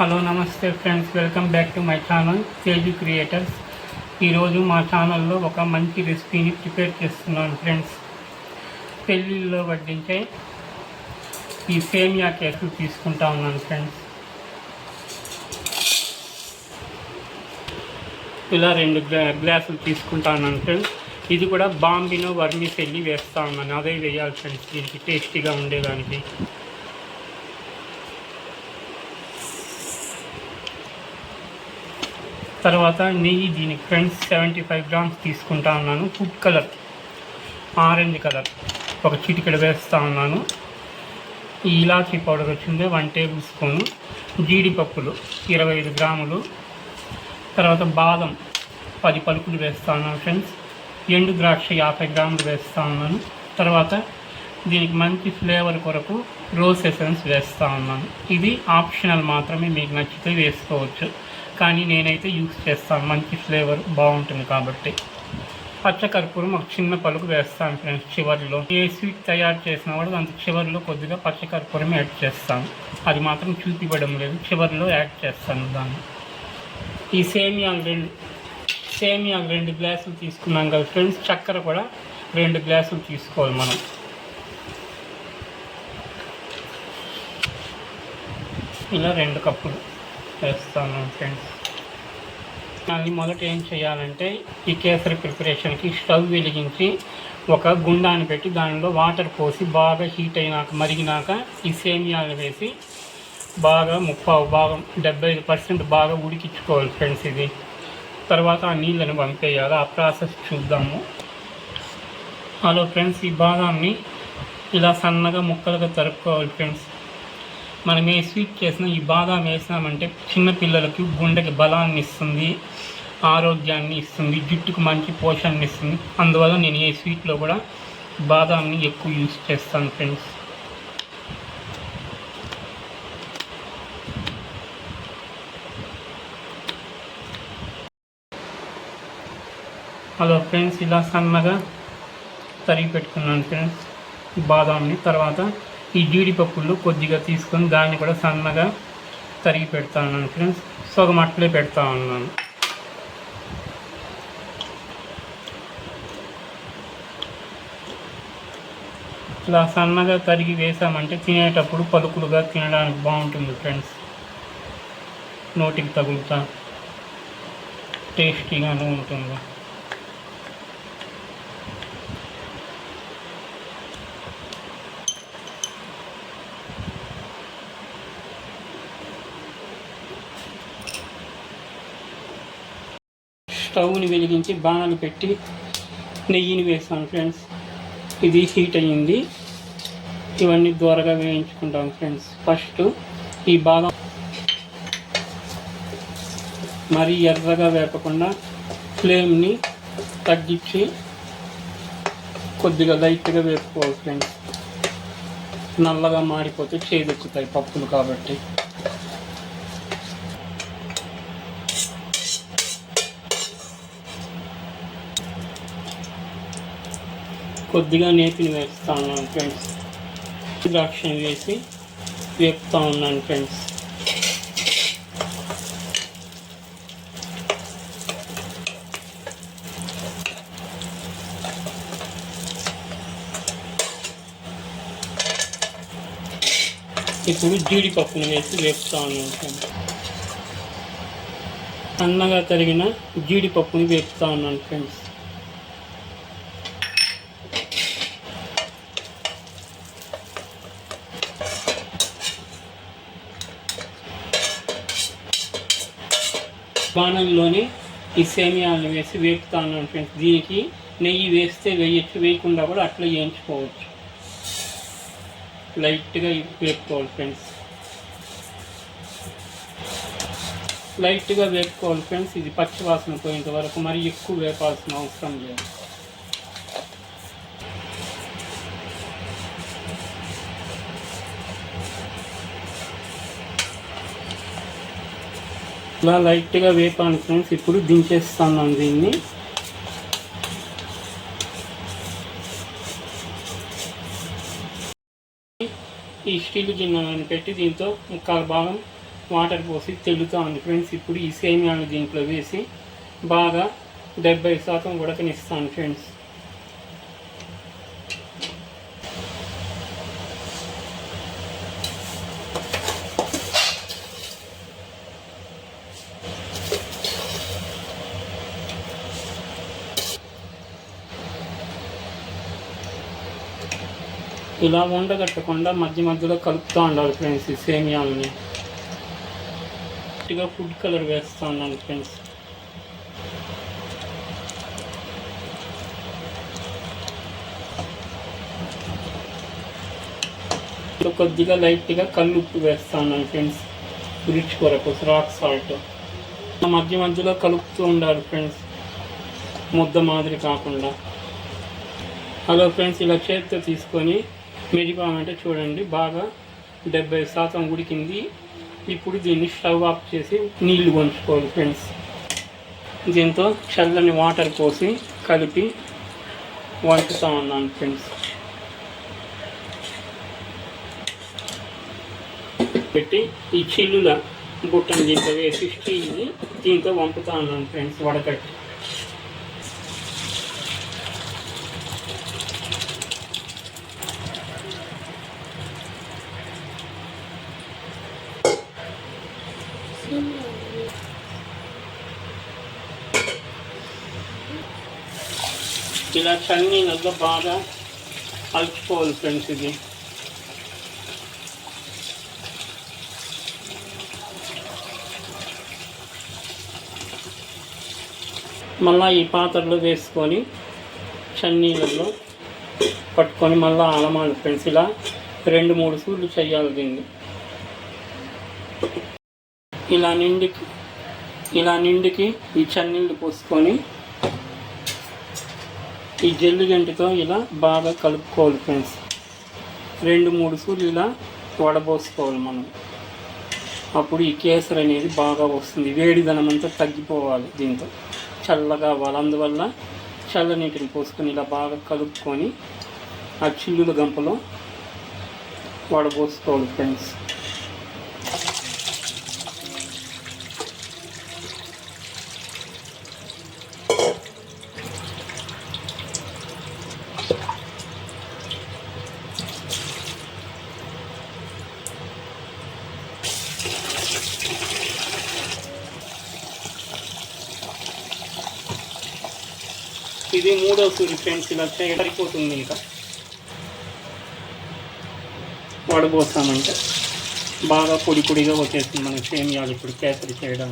Hello నమస్తే friends. Welcome back to my channel Teju creators. ఈరోజు మా ఛానల్లో ఒక మంచి రెసిపీని ప్రిపేర్ చేస్తున్నాను ఫ్రెండ్స్. పెళ్ళిళ్ళలో వడ్డించే ఈ సేమియా కేకులు తీసుకుంటా ఉన్నాను ఫ్రెండ్స్. ఇలా రెండు గ్లా గ్లాసులు తీసుకుంటా ఉన్నాను ఫ్రెండ్స్. ఇది కూడా బాంబినో వర్మీస్ పెళ్ళి వేస్తా ఉన్నాను. అదే వేయాలి ఫ్రెండ్స్. దీనికి టేస్టీగా ఉండేదానికి. తర్వాత నెయ్యి దీనికి ఫ్రెండ్స్ సెవెంటీ ఫైవ్ గ్రామ్స్ తీసుకుంటా ఉన్నాను. ఫుడ్ కలర్ ఆరెంజ్ కలర్ ఒక చిటికెడ వేస్తూ ఉన్నాను. ఈ ఇలాచీ పౌడర్ వచ్చింది. One tablespoon. జీడిపప్పులు ఇరవై ఐదు గ్రాములు. తర్వాత బాదం పది పలుకులు వేస్తా ఉన్నాను ఫ్రెండ్స్ ఎండు ద్రాక్ష యాభై గ్రాములు వేస్తూ ఉన్నాను. తర్వాత దీనికి మంచి ఫ్లేవర్ కొరకు రోజ్ ఎసెన్స్ వేస్తూ ఉన్నాను. ఇది ఆప్షనల్ మాత్రమే మీకు నచ్చితే వేసుకోవచ్చు. కానీ నేనైతే యూస్ చేస్తాను. మంచి ఫ్లేవర్ బాగుంటుంది కాబట్టి. పచ్చకర్పూరం ఒక చిన్న పలుకు వేస్తాను ఫ్రెండ్స్ చివరిలో. ఏ స్వీట్ తయారు చేసినా కూడా దానికి చివరిలో కొద్దిగా పచ్చకర్పూరం యాడ్ చేస్తాను. అది మాత్రం చూపివ్వడం లేదు. చివరిలో యాడ్ చేస్తాను దాన్ని. ఈ సేమియాలు రెండు సేమియాలు రెండు గ్లాసులు తీసుకున్నాం కదా ఫ్రెండ్స్. చక్కెర కూడా రెండు గ్లాసులు తీసుకోవాలి మనం. ఇలా రెండు కప్పులు. చేస్తాను ఫ్రెండ్స్ దాన్ని మొదట ఏం చేయాలంటే ఈ కేసరి ప్రిపరేషన్కి స్టవ్ వెలిగించి ఒక గుండాన్ని పెట్టి దానిలో వాటర్ పోసి బాగా హీట్ అయినాక మరిగినాక ఈ సేమియాలు వేసి బాగా ముప్పావు భాగం డెబ్బై ఐదు పర్సెంట్ బాగా ఉడికించుకోవాలి ఫ్రెండ్స్ ఇది. తర్వాత ఆ నీళ్ళని పంపేయాలి ఆ ప్రాసెస్ చూద్దాము. హలో ఫ్రెండ్స్ ఈ బాదాన్ని ఇలా సన్నగా ముక్కలుగా తరుపుకోవాలి ఫ్రెండ్స్ మనం ఏ స్వీట్ చేసినా ఈ బాదాం వేసినామంటే చిన్నపిల్లలకి గుండెకి బలాన్ని ఇస్తుంది ఆరోగ్యాన్ని ఇస్తుంది జుట్టుకు మంచి పోషణని ఇస్తుంది. అందువల్ల నేను ఏ స్వీట్లో కూడా బాదాంని ఎక్కువ యూస్ చేస్తాను ఫ్రెండ్స్. హలో ఫ్రెండ్స్ ఇలా సన్నగా తరిగి పెట్టుకున్నాను ఫ్రెండ్స్ బాదాంని. తర్వాత ఈ జీడిపప్పులు కొద్దిగా తీసుకొని దాన్ని కూడా సన్నగా తరిగి పెడతా ఉన్నాను ఫ్రెండ్స్. సగం అట్లే పెడతా ఉన్నాను. ఇలా సన్నగా తరిగి వేసామంటే తినేటప్పుడు పలుకులుగా తినడానికి బాగుంటుంది ఫ్రెండ్స్. నోటికి తగులుతా టేస్టీగాను ఉంటుంది. స్టవ్ని వెలిగించి బాణలు పెట్టి నెయ్యిని వేసాను ఫ్రెండ్స్. ఇది హీట్ అయ్యింది. ఇవన్నీ త్వరగా వేయించుకుంటాం ఫ్రెండ్స్. ఫస్ట్ ఈ బాదం మరీ ఎర్రగా వేపకుండా ఫ్లేమ్ని తగ్గించి కొద్దిగా లైట్గా వేపుకోవాలి ఫ్రెండ్స్. నల్లగా మాడిపోతే చేదెక్కుతాయి పప్పులు కాబట్టి. కొద్దిగా నేతిని వేస్తా ఉన్నాను ఫ్రెండ్స్. ద్రాక్షని వేసి వేపుతా ఉన్నాను ఫ్రెండ్స్. ఇప్పుడు జీడిపప్పును వేసి వేపుతా ఉన్నాను ఫ్రెండ్స్. సన్నగా తరిగిన జీడిపప్పుని వేపుతా ఉన్నాను ఫ్రెండ్స్. బాణంలోనే ఈ సేమియాలను వేసి వేపుతాను ఫ్రెండ్స్. దీనికి నెయ్యి వేస్తే వేయచ్చు వేయకుండా కూడా అట్లా వేయించుకోవచ్చు లైట్గా వేపుకోవాలి ఫ్రెండ్స్. లైట్గా వేపుకోవాలి ఫ్రెండ్స్. ఇది పచ్చి వాసన పోయేంత వరకు మరి ఎక్కువ వేపాల్సిన అవసరం లేదు. ఇలా లైట్గా వేపాను ఫ్రెండ్స్ ఇప్పుడు దించేస్తున్నాను దీన్ని. ఈ స్టీల్ గిన్నెలను పెట్టి దీంతో ముక్కాలు భాగం వాటర్ పోసి తెల్లుతూ ఉంది ఫ్రెండ్స్. ఇప్పుడు ఈ సేమియాను దీంట్లో వేసి బాగా డెబ్బై శాతం ఉడకనిస్తాను ఫ్రెండ్స్. ఇలా ఉండగట్టకుండా మధ్య మధ్యలో కలుపుతూ ఉండాలి ఫ్రెండ్స్ ఈ సేమియాలని. గట్టిగా ఫుడ్ కలర్ వేస్తూ ఉన్నాను ఫ్రెండ్స్ ఇప్పుడు కొద్దిగా లైట్గా కల్లుప్పు వేస్తూ ఉన్నాను ఫ్రెండ్స్ రుచి కొరకు రాక్ సాల్ట్ మధ్య మధ్యలో కలుపుతూ ఉండాలి ఫ్రెండ్స్ ముద్ద మాదిరి కాకుండా. హలో ఫ్రెండ్స్ ఇలా చేతితో తీసుకొని మెదిపామంటే చూడండి బాగా డెబ్బై శాతం ఉడికింది. ఇప్పుడు దీన్ని స్టవ్ ఆఫ్ చేసి నీళ్ళు వంచుకోవాలి ఫ్రెండ్స్. దీంతో చల్లని వాటర్ పోసి కలిపి వంచుతూ ఉన్నాను ఫ్రెండ్స్. పెట్టి ఈ చిల్లుల బుట్టను దీంతో వేసి స్టీల్ని దీంతో వంపుతా ఉన్నాను ఫ్రెండ్స్ వడకట్టి. ఇలా చన్నీళ్ళల్లో బాగా కలుపుకోవాలి ఫ్రెండ్స్ ఇది మళ్ళా ఈ పాత్రలో వేసుకొని చన్నీళ్ళలో పట్టుకొని మళ్ళీ అలమాలి ఫ్రెండ్స్ ఇలా రెండు మూడు సూర్లు చేయాలి దీన్ని. ఇలా నిండికి ఇలా నిండికి ఈ చన్నీళ్ళు పోసుకొని ఈ జల్లు గంటితో ఇలా బాగా కలుపుకోవాలి ఫ్రెండ్స్. రెండు మూడు సూర్లు ఇలా వడబోసుకోవాలి మనం. అప్పుడు ఈ కేసరి అనేది బాగా వస్తుంది. వేడిదనం అంతా తగ్గిపోవాలి దీంతో. చల్లగా అవ్వాలి. అందువల్ల చల్ల నీటిని పోసుకొని ఇలా బాగా కలుపుకొని ఆ చిల్లుల గంపలో వడబోసుకోవాలి ఫ్రెండ్స్. ఇది మూడో సూరి ఫ్రెండ్స్ ఇలా సరిపోతుంది ఇంకా. వడబోసామంటే బాగా పొడి పొడిగా వచ్చేస్తుంది మనకి సేమియాలు ఇప్పుడు కేసరి చేయడం.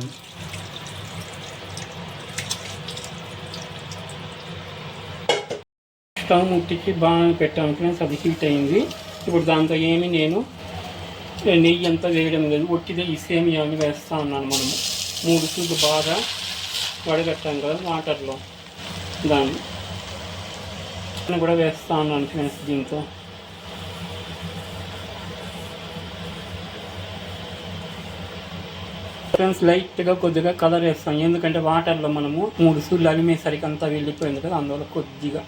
స్టవ్ ముట్టించి బాగా పెట్టాను ఫ్రెండ్స్ అది హీట్ అయింది. ఇప్పుడు దాంతో ఏమి నేను నెయ్యి అంతా వేయడం లేదు. ఒట్టిదే ఈ సేమియాని వేస్తా ఉన్నాను మనము. మూడు సూట్లు బాగా వడగట్టాం కదా వాటర్లో. దాన్ని. కూడా వేస్తా ఉన్నాను ఫ్రెండ్స్ దీంతో. ఫ్రెండ్స్ లైట్గా కొద్దిగా కలర్ వేస్తాం. ఎందుకంటే వాటర్లో మనము మూడు సూర్లు అలిమేసరికి అంతా వెళ్ళిపోయింది కదా అందువల్ల కొద్దిగా.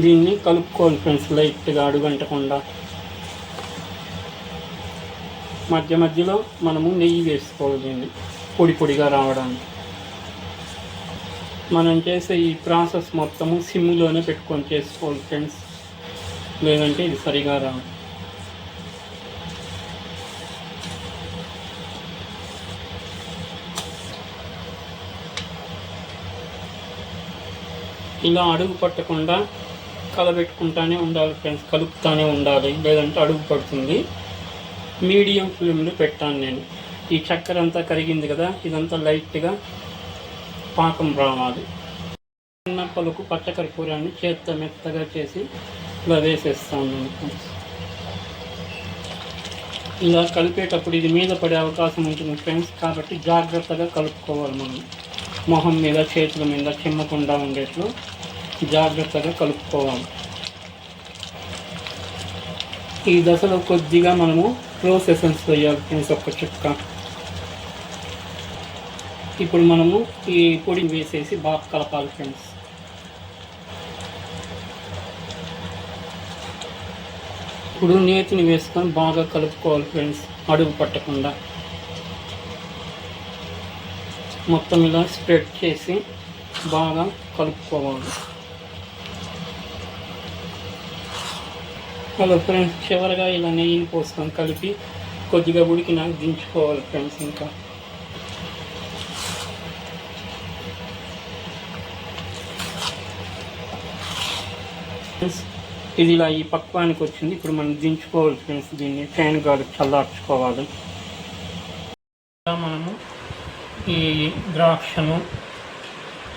దీన్ని కలుపుకోవాలి ఫ్రెండ్స్ లైట్గా అడుగంటకుండా. మధ్య మధ్యలో మనము నెయ్యి వేసుకోవాలి దీన్ని. పొడి పొడిగా రావడానికి. మనం చేసే ఈ ప్రాసెస్ మొత్తము సిమ్లోనే పెట్టుకొని చేసుకోవాలి ఫ్రెండ్స్. లేదంటే ఇది సరిగా రాదు. ఇలా అడుగు పట్టకుండా కలబెట్టుకుంటానే ఉండాలి ఫ్రెండ్స్ కలుపుతానే ఉండాలి. లేదంటే అడుగు పడుతుంది. మీడియం ఫ్లేమ్లో పెట్టాను నేను. ఈ చక్కెర అంతా కరిగింది కదా ఇదంతా లైట్గా పాకం రావాలి. చిన్న పలుకు పచ్చకర్పూరాన్ని చేత్తో మెత్తగా చేసి ఇలా వేసేస్తాను ఇలా కలిపేటప్పుడు ఇది మీద పడే అవకాశం ఉంటుంది ఫ్రెండ్స్. కాబట్టి జాగ్రత్తగా కలుపుకోవాలి మనం. మొహం మీద చేతుల మీద చిమ్మకుండా ఉండేట్లు జాగ్రత్తగా కలుపుకోవాలి. ఈ దశలో కొద్దిగా మనము రోస్ ఎసెన్స్ వేయాలి ఫ్రెండ్స్ ఒక్క చుక్క ఇప్పుడు మనము ఈ పొడిని వేసేసి బాగా కలపాలి ఫ్రెండ్స్. ఇప్పుడు నేతిని వేసుకొని బాగా కలుపుకోవాలి ఫ్రెండ్స్ అడుగు పట్టకుండా. మొత్తం ఇలా స్ప్రెడ్ చేసి బాగా కలుపుకోవాలి. హలో ఫ్రెండ్స్ చివరిగా ఇలా నెయ్యిని పోసుకొని కలిపి కొద్దిగా ఉడికినాక దించుకోవాలి ఫ్రెండ్స్ ఇంకా. ఫ్రెండ్స్ ఇది ఇలా ఈ పక్వానికి వచ్చింది. ఇప్పుడు మనం దించుకోవాలి ఫ్రెండ్స్ దీన్ని ఫ్యాన్ గాలి చల్లార్చుకోవాలి. ఇలా మనము ఈ ద్రాక్షను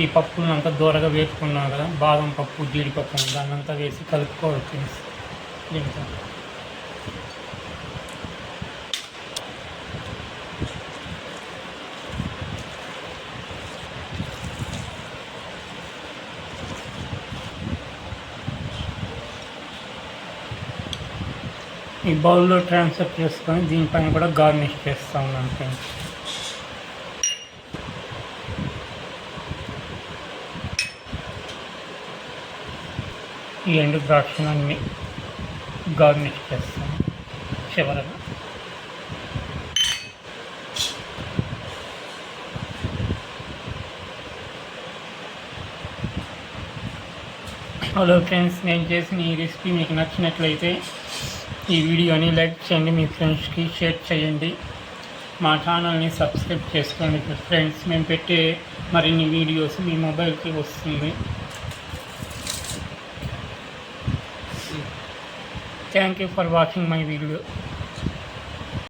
ఈ పప్పులను అంతా దూరగా వేసుకున్నాం కదా బాదం పప్పు జీడిపప్పు దాన్ని అంతా వేసి కలుపుకోవాలి ఫ్రెండ్స్ దీంట్లో ఈ బౌల్లో ట్రాన్స్ఫర్ చేసుకొని దీనిపైన కూడా గార్నిష్ చేస్తా ఉన్నాను ఫ్రెండ్స్. ఈ ఎండు ద్రాక్షణాన్ని గార్నిష్ చేస్తాను చివరగా. హలో ఫ్రెండ్స్ నేను చేసిన ఈ రెసిపీ మీకు నచ్చినట్లయితే ఈ వీడియోని లైక్ చేయండి మీ ఫ్రెండ్స్కి షేర్ చేయండి. మా ఛానల్ని సబ్స్క్రైబ్ చేసుకోండి ఫ్రెండ్స్. మేము పెట్టే మరిన్ని వీడియోస్ మీ మొబైల్కి వస్తుంది. Thank you for watching my video